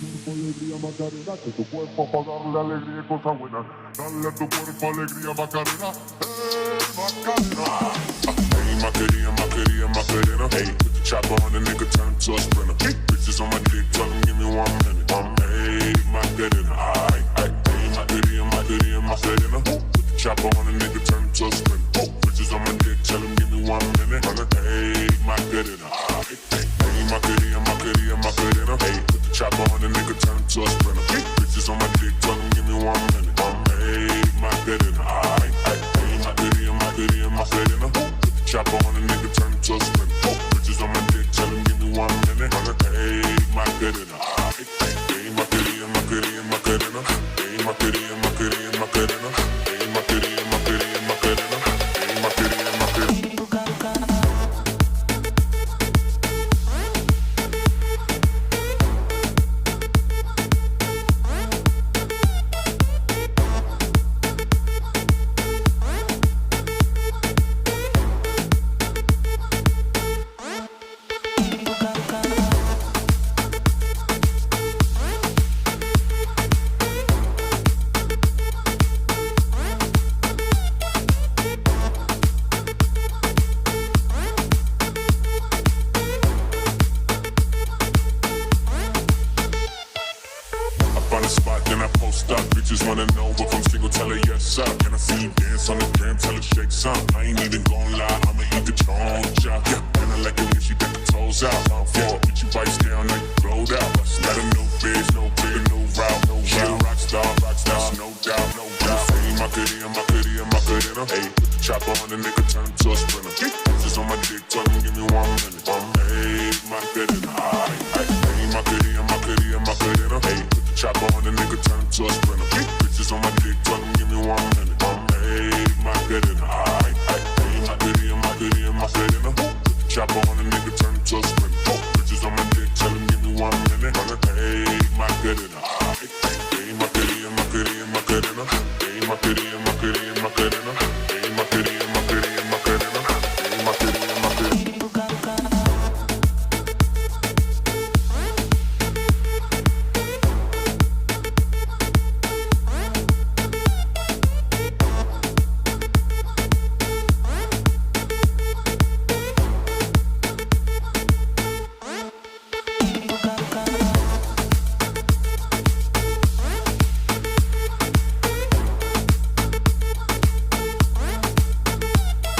cuerpo alegría Macarena, que tu cuerpo para darle alegría y cosas buenas. Dale a tu cuerpo alegría Macarena, eh Macarena. Hey, Macarena, Macarena, Macarena. Hey, put the chopper on the nigga, turn to a sprinter. Hey, bitches on my dick, tell him give me one minute. One hey, Macarena. Aight, aight. Hey, Macarena, Macarena, Macarena. Put the chopper on the nigga, turn to a sprinter. Chopper on the nigga, turn to a sprinter. Bitches on my dick, tell him give me one minute. Gonna take my cadena. Hey, Macarena. Aight, aight. Hey, Macarena, Macarena, Macarena. Hey, Macarena, Macarena, Macarena. Hey, Macarena, then I post up. Bitches wanna know if I'm single, tell her yes up. Can I see you dance on the gram, tell her shake some. I ain't even gon' lie, I'ma eat the choncha. Yeah, and I like it when she got the toes out. Yeah, bitch, you bites down like you rolled out. Got a new bitch, no big, no route, no route. Rock star, rock star, no doubt, no doubt. Hey, my goodie, my goodie, my goodie. Hey, put the chopper on the nigga, turn to a sprinter. drop on a nigga, turn it to a sprint. Four bitches on my dick, tell him give me one minute. Wanna take my good enough. Take my goodie my goodie my good enough. Take my goodie my goodie my.